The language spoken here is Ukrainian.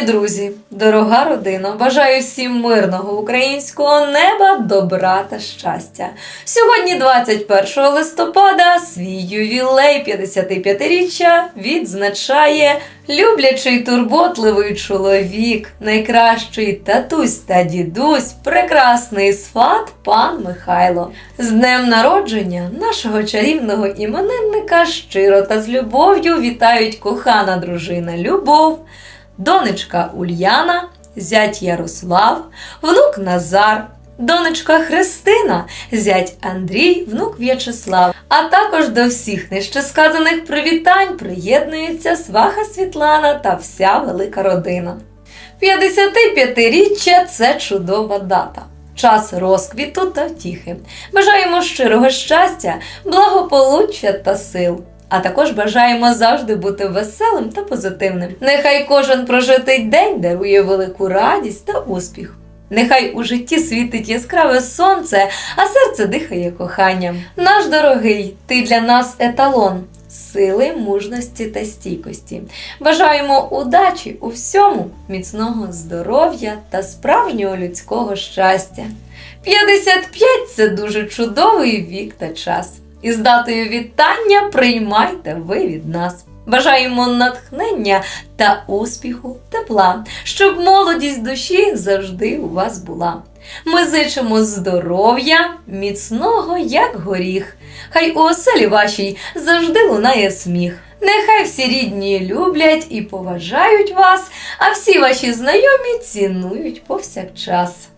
друзі, дорога родина, бажаю всім мирного українського неба, добра та щастя. Сьогодні, 21 листопада, свій ювілей 55-річчя відзначає люблячий турботливий чоловік, найкращий татусь та дідусь, прекрасний сват пан Михайло. З днем народження нашого чарівного іменинника щиро та з любов'ю вітають кохана дружина Любов донечка Ульяна, зять Ярослав, внук Назар, донечка Христина, зять Андрій, внук В'ячеслав. А також до всіх нещесказаних привітань приєднується сваха Світлана та вся велика родина. 55-річчя це чудова дата. Час розквіту та втіхи. Бажаємо щирого щастя, благополуччя та сил. А також бажаємо завжди бути веселим та позитивним. Нехай кожен прожитий день дарує велику радість та успіх. Нехай у житті світить яскраве сонце, а серце дихає коханням. Наш дорогий, ти для нас еталон сили, мужності та стійкості. Бажаємо удачі у всьому, міцного здоров'я та справжнього людського щастя. 55 це дуже чудовий вік та час. І з датою вітання приймайте ви від нас. Бажаємо натхнення та успіху, тепла, щоб молодість душі завжди у вас була. Ми зичимо здоров'я, міцного, як горіх. Хай у оселі вашій завжди лунає сміх. Нехай всі рідні люблять і поважають вас, а всі ваші знайомі цінують повсякчас.